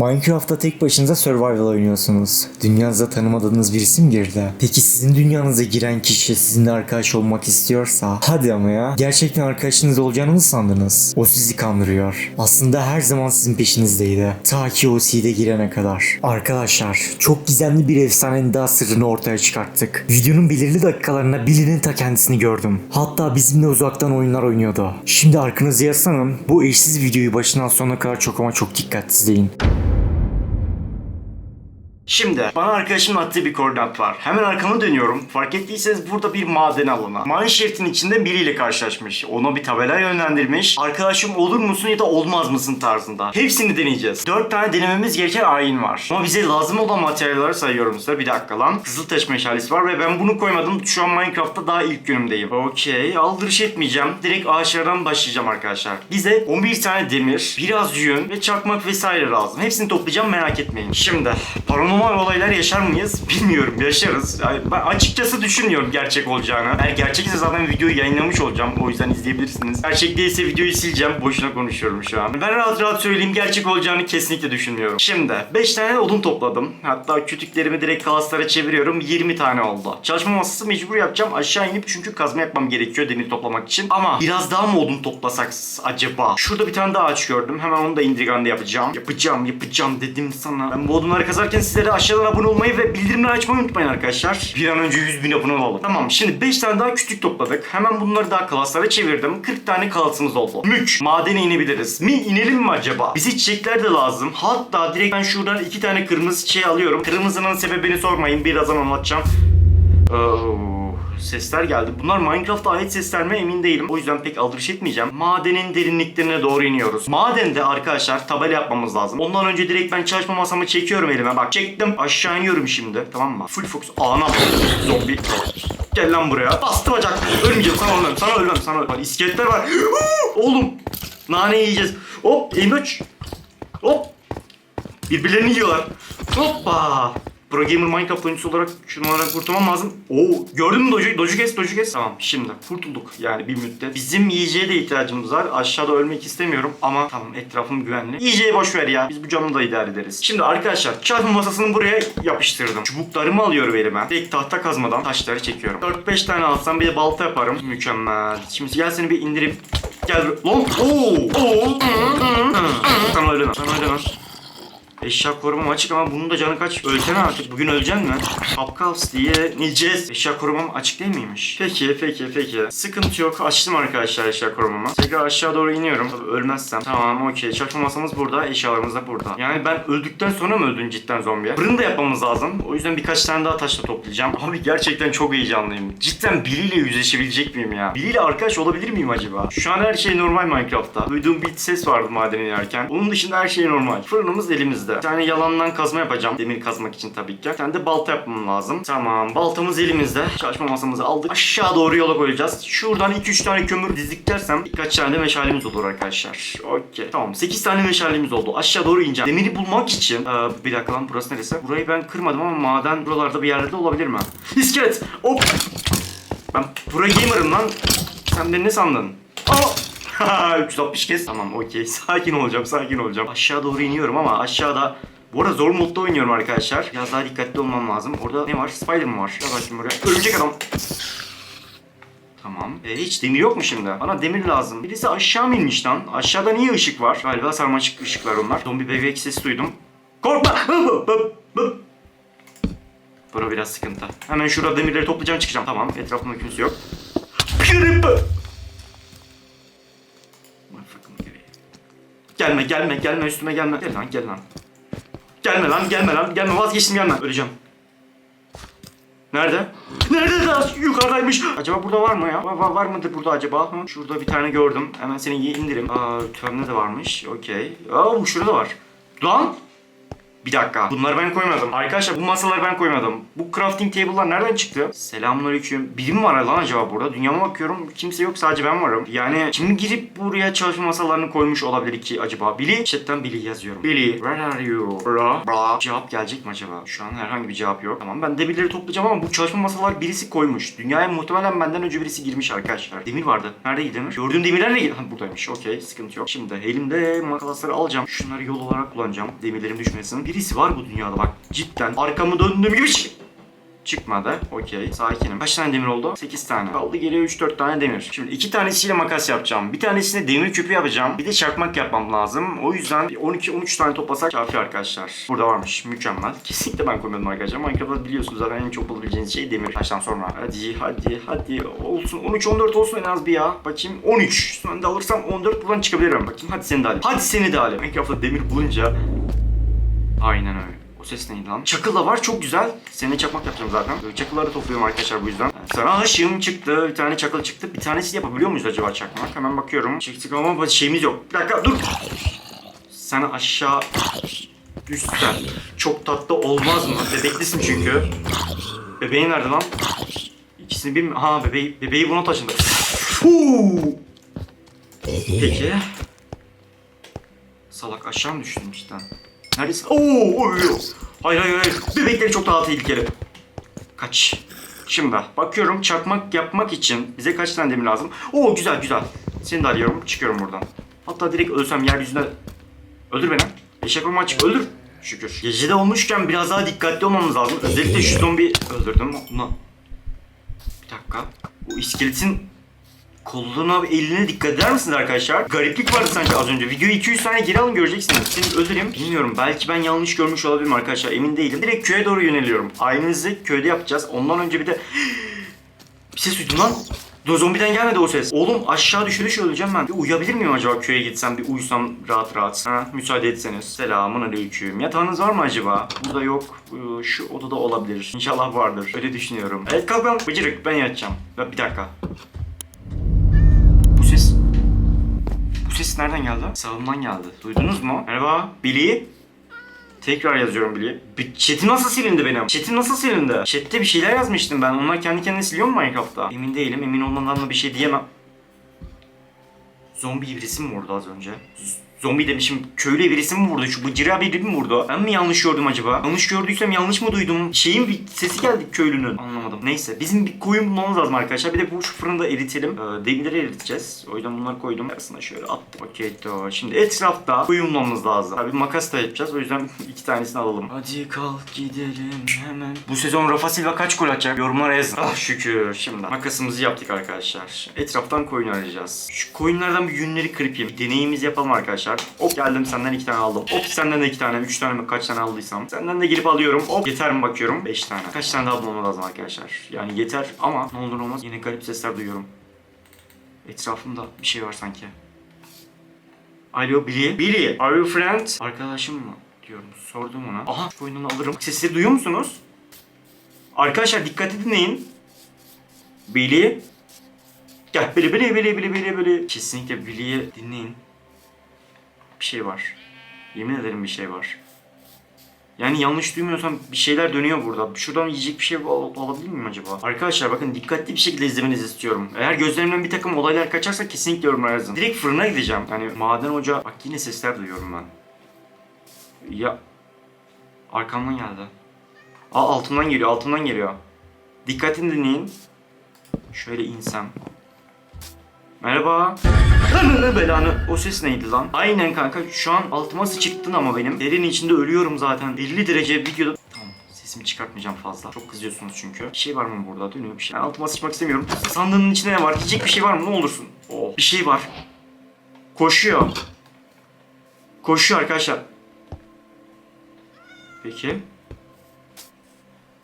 Minecraft'ta tek başınıza survival oynuyorsunuz. Dünyanıza tanımadığınız bir isim girdi. Peki sizin dünyanıza giren kişi sizinle arkadaş olmak istiyorsa hadi ama ya. Gerçekten arkadaşınız olacağını mı sandınız? O sizi kandırıyor. Aslında her zaman sizin peşinizdeydi. Ta ki o seed'e girene kadar. Arkadaşlar çok gizemli bir efsanenin daha sırrını ortaya çıkarttık. Videonun belirli dakikalarında Billy'nin ta kendisini gördüm. Hatta bizimle uzaktan oyunlar oynuyordu. Şimdi arkanızı yaslanın. Bu eşsiz videoyu başından sonuna kadar çok ama çok dikkatli izleyin. Şimdi bana arkadaşımın attığı bir koordinat var. Hemen arkamı dönüyorum. Fark ettiyseniz burada bir maden alanı. Mineshaft'in içinde biriyle karşılaşmış. Ona bir tabela yönlendirmiş. Arkadaşım olur musun ya da olmaz mısın tarzında. Hepsini deneyeceğiz. 4 tane denememiz gereken ayin var. Ama bize lazım olan materyalleri sayıyorum size. Bir dakika lan. Kızıltaş meşalesi var ve ben bunu koymadım. Şu an Minecraft'ta daha ilk günümdeyim. Okey. Aldırış etmeyeceğim. Direkt ağaçlardan başlayacağım arkadaşlar. Bize 11 tane demir, biraz yün ve çakmak vesaire lazım. Hepsini toplayacağım merak etmeyin. Şimdi paranormal olaylar yaşar mıyız? Bilmiyorum. Yaşarız. Ben açıkçası düşünmüyorum gerçek olacağını. Eğer gerçek ise zaten videoyu yayınlamış olacağım. O yüzden izleyebilirsiniz. Gerçek değilse videoyu sileceğim. Boşuna konuşuyorum şu an. Ben rahat rahat söyleyeyim. Gerçek olacağını kesinlikle düşünmüyorum. Şimdi 5 tane odun topladım. Hatta kütüklerimi direkt kalaslara çeviriyorum. 20 tane oldu. Çalışma masası mecbur yapacağım. Aşağı inip çünkü kazma yapmam gerekiyor demir toplamak için. Ama biraz daha mı odun toplasak acaba? Şurada bir tane daha ağaç gördüm. Hemen onu da indirganda yapacağım. Yapacağım, yapacağım dedim sana. Ben bu odunları kazarken sizlere aşağıdan abone olmayı ve bildirimleri açmayı unutmayın arkadaşlar. Bir an önce 100 bin abone olalım. Tamam şimdi 5 tane daha kütük topladık. Hemen bunları daha klaslara çevirdim. 40 tane kalasımız oldu. Mük. Madene inebiliriz. Mi inelim mi acaba? Bize çiçekler de lazım. Hatta direkt ben şuradan 2 tane kırmızı çiçeği alıyorum. Kırmızının sebebini sormayın. Birazdan anlatacağım. Oo, sesler geldi. Bunlar Minecraft'a ait sesler mi emin değilim. O yüzden pek aldırış etmeyeceğim. Madenin derinliklerine doğru iniyoruz. Madende arkadaşlar tabela yapmamız lazım. Ondan önce direkt ben çalışma masamı çekiyorum elime. Bak çektim. Aşağı iniyorum şimdi. Tamam mı? Full focus. Ana. Zombi. Gel lan buraya. Bastı bacak. Ölmeyeceğim. Sana ölmem. Sana ölmem. Sana ölmem. İskeletler var. Oğlum. Nane yiyeceğiz. Hop. Emoç. Hop. Birbirlerini yiyorlar. Hoppa. Pro Gamer Minecraft oyuncusu olarak şunlardan kurtulmam lazım. Oo, gördün mü Doju? Doju kes, Doju kes. Tamam, şimdi kurtulduk yani bir müddet. Bizim yiyeceğe de ihtiyacımız var. Aşağıda ölmek istemiyorum ama tamam etrafım güvenli. Yiyeceği boş ver ya. Biz bu canını da idare ederiz. Şimdi arkadaşlar çarpım masasını buraya yapıştırdım. Çubuklarımı alıyorum elime. Direkt tahta kazmadan taşları çekiyorum. 4-5 tane alsam bir de balta yaparım. Mükemmel. Şimdi gel seni bir indirip Gel. Lan. Oo. Oo. Sana öyle lan. Sana öyle lan. Eşya korumam açık ama bunun da canı kaç? Ölsene artık. Bugün öleceksin mi? Kapkavs diye nileceğiz. Eşya korumam açık değil miymiş? Peki, peki, peki. Sıkıntı yok. Açtım arkadaşlar eşya korumamı. Tekrar aşağı doğru iniyorum. Tabii ölmezsem. Tamam, okey. Çalışma masamız burada. Eşyalarımız da burada. Yani ben öldükten sonra mı öldün cidden zombiye? Fırın da yapmamız lazım. O yüzden birkaç tane daha taşla toplayacağım. Abi gerçekten çok heyecanlıyım. Cidden Billy ile yüzleşebilecek miyim ya? Billy ile arkadaş olabilir miyim acaba? Şu an her şey normal Minecraft'ta. Duyduğum bir ses vardı maden inerken. Onun dışında her şey normal. Fırınımız elimizde. Bir tane yalandan kazma yapacağım. Demir kazmak için tabii ki. Bir tane de balta yapmam lazım. Tamam. Baltamız elimizde. Çalışma masamızı aldık. Aşağı doğru yola koyacağız. Şuradan 2-3 tane kömür dizdik dersem birkaç tane de meşalemiz olur arkadaşlar. Okey. Tamam. 8 tane meşalemiz oldu. Aşağı doğru ineceğim. Demiri bulmak için. Ee, bir dakika lan burası neresi? Burayı ben kırmadım ama maden buralarda bir yerlerde olabilir mi? İskelet. Hop. Ben pro gamer'ım lan. Sen beni ne sandın? Aa! 360 kez. Tamam okey. Sakin olacağım, sakin olacağım. Aşağı doğru iniyorum ama aşağıda bu arada zor modda oynuyorum arkadaşlar. Biraz daha dikkatli olmam lazım. Orada ne var? Spider mi var? Gel bakayım buraya. Örümcek adam. Tamam. E, hiç demir yok mu şimdi? Bana demir lazım. Birisi aşağı mı inmiş lan? Aşağıda niye ışık var? Galiba sarmaşık ışıklar onlar. Zombi bebek sesi duydum. Korkma! Bura biraz sıkıntı. Hemen şurada demirleri toplayacağım çıkacağım. Tamam. Etrafımda kimse yok. Gelme gelme gelme üstüme gelme. Gel lan gel lan. Gelme lan gelme lan gelme vazgeçtim gelme. Öleceğim. Nerede? Nerede daha yukarıdaymış. Acaba burada var mı ya? Var, var, mıdır burada acaba? Hı? Şurada bir tane gördüm. Hemen seni indirim. Aa tüfemde de varmış. Okey. Aa bu şurada var. Lan! Bir dakika. Bunları ben koymadım. Arkadaşlar bu masaları ben koymadım. Bu crafting table'lar nereden çıktı? Selamünaleyküm. Biri mi var lan acaba burada? Dünyama bakıyorum. Kimse yok. Sadece ben varım. Yani kim girip buraya çalışma masalarını koymuş olabilir ki acaba? Billy. Chatten Billy yazıyorum. Billy. Where are you? Bra. Bra. Cevap gelecek mi acaba? Şu an herhangi bir cevap yok. Tamam ben demirleri toplayacağım ama bu çalışma masalar birisi koymuş. Dünyaya muhtemelen benden önce birisi girmiş arkadaşlar. Demir vardı. Neredeydi demir? Gördüğüm demirler ne? Ha, buradaymış. Okey. Sıkıntı yok. Şimdi elimde makasları alacağım. Şunları yol olarak kullanacağım. Demirlerim düşmesin. Birisi var bu dünyada bak. Cidden. Arkamı döndüğüm gibi çık- Çıkmadı. Okey. Sakinim. Kaç tane demir oldu? 8 tane. Kaldı geriye 3-4 tane demir. Şimdi iki tanesiyle makas yapacağım. Bir tanesini demir küpü yapacağım. Bir de çakmak yapmam lazım. O yüzden 12-13 tane toplasak kafi arkadaşlar. Burada varmış. Mükemmel. Kesinlikle ben koymadım arkadaşlar. Minecraft'ta biliyorsunuz zaten en çok bulabileceğiniz şey demir. Baştan sonra. Hadi hadi hadi. Olsun. 13-14 olsun en az bir ya. Bakayım. 13. Sonra alırsam 14 buradan çıkabilirim. Bakayım hadi seni de alayım. Hadi seni de alayım. Minecraft'ta demir bulunca Aynen öyle. O ses neydi lan? Çakıl da var çok güzel. Seninle çakmak yapacağım zaten. Böyle çakılları topluyorum arkadaşlar bu yüzden. Sana aşığım çıktı. Bir tane çakıl çıktı. Bir tanesi yapabiliyor muyuz acaba çakmak? Hemen bakıyorum. Çıktık ama şeyimiz yok. Bir dakika dur. Sana aşağı düşsen çok tatlı olmaz mı? Bebeklisin çünkü. Bebeğin nerede lan? İkisini bir? Ha bebeği, bebeği buna taşındı. Huu. Peki. Salak aşağı mı düştün cidden? Neredesin? Oo, oy. Hayır hayır hayır. Bebekleri çok daha tehlikeli. Kaç. Şimdi bakıyorum çakmak yapmak için bize kaç tane demir lazım? Oo güzel güzel. Seni de arıyorum. Çıkıyorum buradan. Hatta direkt ölsem yeryüzüne... Öldür beni. Eşek olma açık. Öldür. Şükür. Gecede olmuşken biraz daha dikkatli olmamız lazım. Özellikle şu zombi öldürdüm. Bir dakika. Bu iskeletin koluna eline dikkat eder misiniz arkadaşlar? Gariplik vardı sanki az önce. Videoyu 200 saniye geri alın göreceksiniz. Seni öldüreyim. Bilmiyorum. Belki ben yanlış görmüş olabilirim arkadaşlar. Emin değilim. Direkt köye doğru yöneliyorum. Aynımızı köyde yapacağız. Ondan önce bir de... Bir ses duydum lan. Dur zombiden gelmedi o ses. Oğlum aşağı düşe düşe öleceğim ben. Bir uyuyabilir miyim acaba köye gitsem bir uyusam rahat rahat. Ha, müsaade etseniz. Selamun aleyküm. Yatağınız var mı acaba? Burada yok. Ee, Şu odada olabilir. İnşallah vardır. Öyle düşünüyorum. Evet kalk lan. Bıcırık ben yatacağım. Ya, Bir dakika. Nereden geldi? Sağımdan geldi. Duydunuz mu? Merhaba. Billy. Tekrar yazıyorum Billy. Chat'im nasıl silindi benim? Chat'im nasıl silindi? Chat'te bir şeyler yazmıştım ben. Onlar kendi kendine siliyor mu Minecraft'ta? Emin değilim. Emin olmadan da bir şey diyemem. Zombi birisi mi vurdu az önce? Z- Zombi demişim. Köylü birisi mi vurdu? Şu bıcıra biri mi vurdu? Ben mi yanlış gördüm acaba? Yanlış gördüysem yanlış mı duydum? Şeyin bir sesi geldi köylünün. Anlamadım. Neyse. Bizim bir koyun bulmamız lazım arkadaşlar. Bir de bu şu fırında eritelim. Ee, demirleri eriteceğiz. O yüzden bunları koydum. Arasına şöyle attım. Okey. Şimdi etrafta koyun bulmamız lazım. Tabii makas da yapacağız. O yüzden iki tanesini alalım. Hadi kalk gidelim hemen. Bu sezon Rafa Silva kaç gol atacak? Yorumlara yazın. Ah şükür. Şimdi makasımızı yaptık arkadaşlar. Etraftan koyun arayacağız. Şu koyunlardan bir yünleri kırpayım. Deneyimizi yapalım arkadaşlar. Hop geldim senden iki tane aldım. Hop senden de iki tane, üç tane mi kaç tane aldıysam. Senden de girip alıyorum. Hop yeter mi bakıyorum. Beş tane. Kaç tane daha bulmam lazım arkadaşlar. Yani yeter ama ne olur olmaz yine garip sesler duyuyorum. Etrafımda bir şey var sanki. Alo Billy. Billy, are you friend? Arkadaşım mı? Diyorum. Sordum ona. Aha koyununu alırım. Sesleri duyuyor musunuz? Arkadaşlar dikkat dinleyin. Billy. Gel Billy Billy Billy Billy Billy Billy. Kesinlikle Billy'yi dinleyin. Bir şey var. Yemin ederim bir şey var. Yani yanlış duymuyorsam bir şeyler dönüyor burada. Şuradan yiyecek bir şey al- alabilir miyim acaba? Arkadaşlar bakın dikkatli bir şekilde izlemenizi istiyorum. Eğer gözlerimden bir takım olaylar kaçarsa kesinlikle yorumlara yazın. Direkt fırına gideceğim. Yani maden ocağı... Bak yine sesler duyuyorum ben. Ya... Arkamdan geldi. Aa altımdan geliyor, altımdan geliyor. Dikkatini dinleyin. Şöyle insem. Merhaba. Ananı belanı. O ses neydi lan? Aynen kanka şu an altıma sıçıktın ama benim. Derin içinde ölüyorum zaten. 50 derece videoda... Sesimi çıkartmayacağım fazla. Çok kızıyorsunuz çünkü. Bir şey var mı burada? Dönüyor bir şey. Ben altıma sıçmak istemiyorum. Sandığının içinde ne var? Yiyecek bir şey var mı? Ne olursun. Oh. Bir şey var. Koşuyor. Koşuyor arkadaşlar. Peki.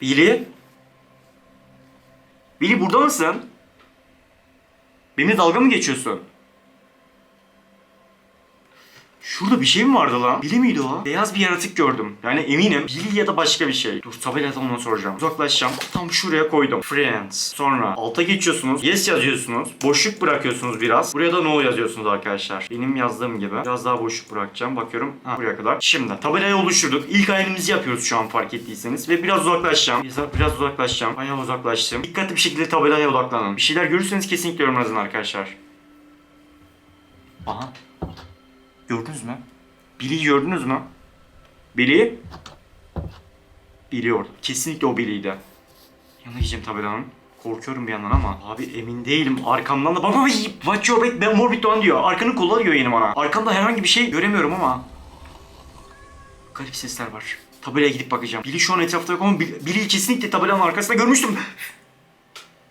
Billy? Billy burada mısın? Benimle dalga mı geçiyorsun? Şurada bir şey mi vardı lan? Bili miydi o? Beyaz bir yaratık gördüm. Yani eminim Bili ya da başka bir şey. Dur tabeladan ona soracağım. Uzaklaşacağım. Tam şuraya koydum. Friends. Sonra alta geçiyorsunuz. Yes yazıyorsunuz. Boşluk bırakıyorsunuz biraz. Buraya da no yazıyorsunuz arkadaşlar. Benim yazdığım gibi. Biraz daha boşluk bırakacağım. Bakıyorum. Ha, buraya kadar. Şimdi tabelayı oluşturduk. İlk ayinimizi yapıyoruz şu an fark ettiyseniz. Ve biraz uzaklaşacağım. Biraz, uzaklaşacağım. Bayağı uzaklaştım. Dikkatli bir şekilde tabelaya odaklanın. Bir şeyler görürseniz kesinlikle yorum yazın arkadaşlar. Aha. Gördünüz mü? Billy'yi gördünüz mü? Billy? Billy orada. Kesinlikle o Billy'ydi. Yanına gideceğim tabelanın. Korkuyorum bir yandan ama abi emin değilim. Arkamdan da baba watch your back ben Morbid Doğan diyor. Arkanı kolla diyor yeni bana. Arkamda herhangi bir şey göremiyorum ama. Garip sesler var. Tabelaya gidip bakacağım. Billy şu an etrafta yok ama Bill- Billy'yi kesinlikle tabelanın arkasında görmüştüm.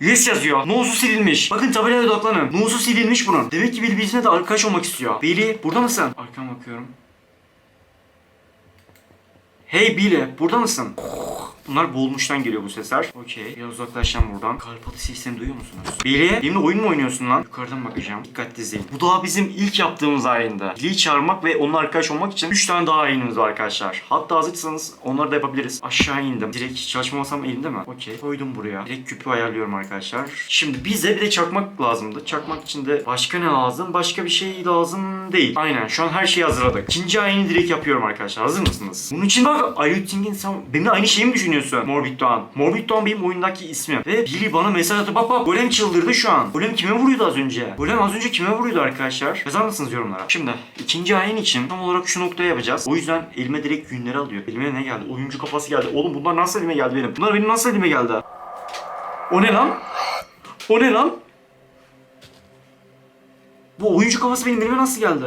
Yes yazıyor. No'su silinmiş. Bakın tabelaya odaklanın. No'su silinmiş bunun. Demek ki bizimle de arkadaş olmak istiyor. Billy burada mısın? Arkama bakıyorum. Hey Billy burada mısın? Bunlar boğulmuştan geliyor bu sesler. Okey. Biraz uzaklaşacağım buradan. Kalp atı seslerini duyuyor musunuz? Billy benimle oyun mu oynuyorsun lan? Yukarıdan bakacağım. Dikkatli izleyin. Bu daha bizim ilk yaptığımız ayinde. Billy'yi çağırmak ve onunla arkadaş olmak için 3 tane daha ayinimiz var arkadaşlar. Hatta hazırsanız onları da yapabiliriz. Aşağı indim. Direkt çalışma masam elimde mi? Okey. Koydum buraya. Direkt küpü ayarlıyorum arkadaşlar. Şimdi bize bir de çakmak lazımdı. Çakmak için de başka ne lazım? Başka bir şey lazım değil. Aynen. Şu an her şeyi hazırladık. İkinci ayini direkt yapıyorum arkadaşlar. Hazır mısınız? Bunun için bak some... Benimle aynı şeyi mi düşünüyorsun? Morbid Doğan. Morbid Doğan benim oyundaki ismim. Ve Billy bana mesaj attı. Bak bak Golem çıldırdı şu an. Golem kime vuruyordu az önce? Golem az önce kime vuruyordu arkadaşlar? Yazar mısınız yorumlara? Şimdi ikinci ayin için tam olarak şu noktaya yapacağız. O yüzden elime direkt günleri alıyor. Elime ne geldi? Oyuncu kafası geldi. Oğlum bunlar nasıl elime geldi benim? Bunlar benim nasıl elime geldi? O ne lan? O ne lan? Bu oyuncu kafası benim elime nasıl geldi?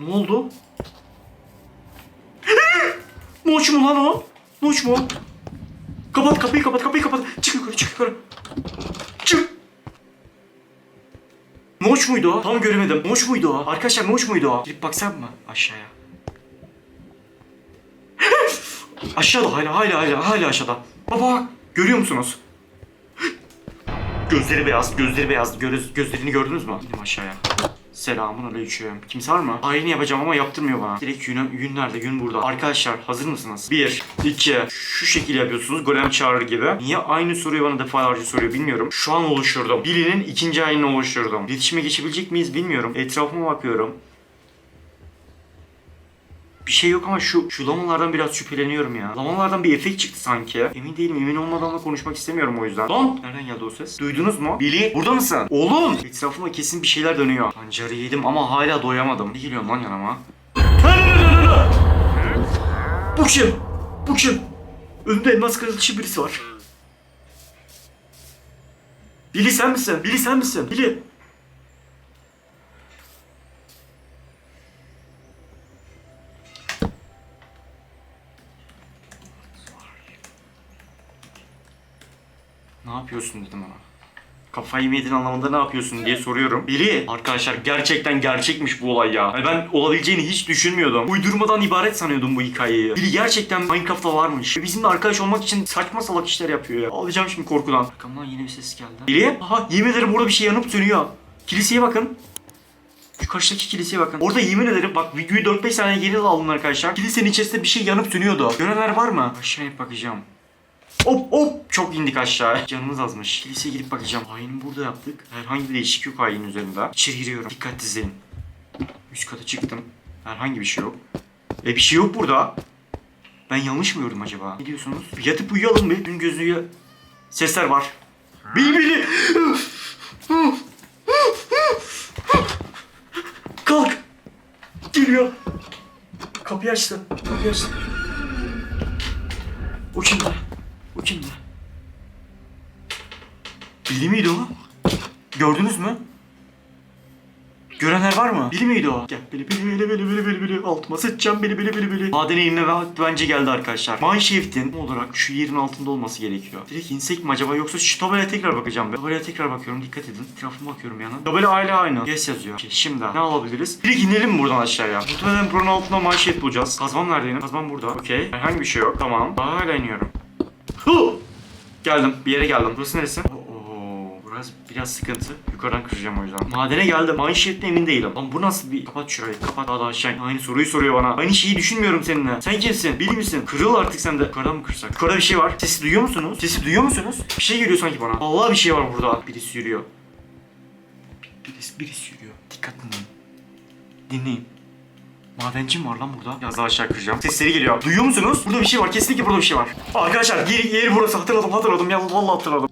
Ne oldu? Noç mu lan o? Noç mu? Kapat kapıyı kapat kapıyı kapat. Çık yukarı çık yukarı. Çık. Noç muydu o? Tam göremedim. Noç muydu o? Arkadaşlar Noç muydu o? Girip baksam mı aşağıya? aşağıda hala hala hala hala aşağıda. Baba görüyor musunuz? Gözleri beyaz, gözleri beyaz. Göz, gözlerini gördünüz mü? İndim aşağıya. Selamun aleyküm. Kimse var mı? Aynı yapacağım ama yaptırmıyor bana. Direkt yün, yün nerede? Yün burada. Arkadaşlar hazır mısınız? Bir, iki. Şu şekil yapıyorsunuz. Golem çağırır gibi. Niye aynı soruyu bana defalarca soruyor bilmiyorum. Şu an oluşturdum. Billy'nin ikinci ayını oluşturdum. İletişime geçebilecek miyiz bilmiyorum. Etrafıma bakıyorum. Bir şey yok ama şu şu lamalardan biraz şüpheleniyorum ya. Lamalardan bir efekt çıktı sanki. Emin değilim. Emin olmadan da konuşmak istemiyorum o yüzden. Lan! Nereden geldi o ses? Duydunuz mu? Billy burada mısın? Oğlum! Etrafıma kesin bir şeyler dönüyor. Pancarı yedim ama hala doyamadım. Ne geliyorsun lan yanıma? Bu kim? Bu kim? Önümde elmas kırılışı birisi var. Billy sen misin? Billy sen misin? Billy. Ne yapıyorsun dedim ona. Kafayı mı yedin anlamında ne yapıyorsun diye soruyorum. Biri arkadaşlar gerçekten gerçekmiş bu olay ya. Yani ben olabileceğini hiç düşünmüyordum. Uydurmadan ibaret sanıyordum bu hikayeyi. Biri gerçekten Minecraft'ta varmış. Ve bizimle arkadaş olmak için saçma salak işler yapıyor ya. Ağlayacağım şimdi korkudan. Arkamdan yeni bir ses geldi. Biri aha yemin ederim burada bir şey yanıp sönüyor. Kiliseye bakın. Şu karşıdaki kiliseye bakın. Orada yemin ederim bak videoyu 4-5 saniye geri alın arkadaşlar. Kilisenin içerisinde bir şey yanıp sönüyordu. Görenler var mı? Aşağı inip bakacağım. Hop hop çok indik aşağı. Canımız azmış. Kiliseye gidip bakacağım. Ayini burada yaptık. Herhangi bir değişik yok ayinin üzerinde. İçeri giriyorum. Dikkatli izleyin. Üst kata çıktım. Herhangi bir şey yok. E bir şey yok burada. Ben yanlış mı gördüm acaba? Ne diyorsunuz? Yatıp uyuyalım bir. Dün gözlüğü... Sesler var. Bili bili. Kalk. Geliyor. Kapıyı açtı. Kapıyı açtı. O kimdi? Kimdi? Bili miydi o? Gördünüz mü? Görenler var mı? Bili miydi o? Gel bili bili bili bili bili bili bili altıma sıçacağım bili bili bili bili. Madene inme vakti bence geldi arkadaşlar. Mineshaft'in olarak şu yerin altında olması gerekiyor. Direkt insek mi acaba yoksa şu tabelaya tekrar bakacağım ben. Tabelaya tekrar bakıyorum dikkat edin. Etrafıma bakıyorum yana. Tabela hala aynı. Yes yazıyor. Okey, şimdi ne alabiliriz? Direkt inelim buradan aşağıya? Muhtemelen buranın altında mineshaft bulacağız. Kazmam nerede yine? Kazmam burada. Okey. Herhangi bir şey yok. Tamam. Daha hala iniyorum. Geldim. Bir yere geldim. Burası neresi? Oo, buraya Biraz sıkıntı. Yukarıdan kıracağım o yüzden. Madene geldim. Mineshaft'te emin değilim. Lan bu nasıl bir... Kapat şurayı. Kapat. Daha da aşağı. Aynı soruyu soruyor bana. Aynı şeyi düşünmüyorum seninle. Sen kimsin? Biri misin? Kırıl artık sen de. Yukarıdan mı kırsak? Yukarıda bir şey var. Sesi duyuyor musunuz? Sesi duyuyor musunuz? Bir şey geliyor sanki bana. Vallahi bir şey var burada. Birisi yürüyor. Bir- Birisi, birisi yürüyor. Dikkat dinleyin. Dinleyin. Madenci mi var lan burada? Biraz daha aşağı kıracağım. Sesleri geliyor. Duyuyor musunuz? Burada bir şey var. Kesinlikle burada bir şey var. Arkadaşlar yeri, yeri burası. Hatırladım hatırladım. Ya vallahi hatırladım.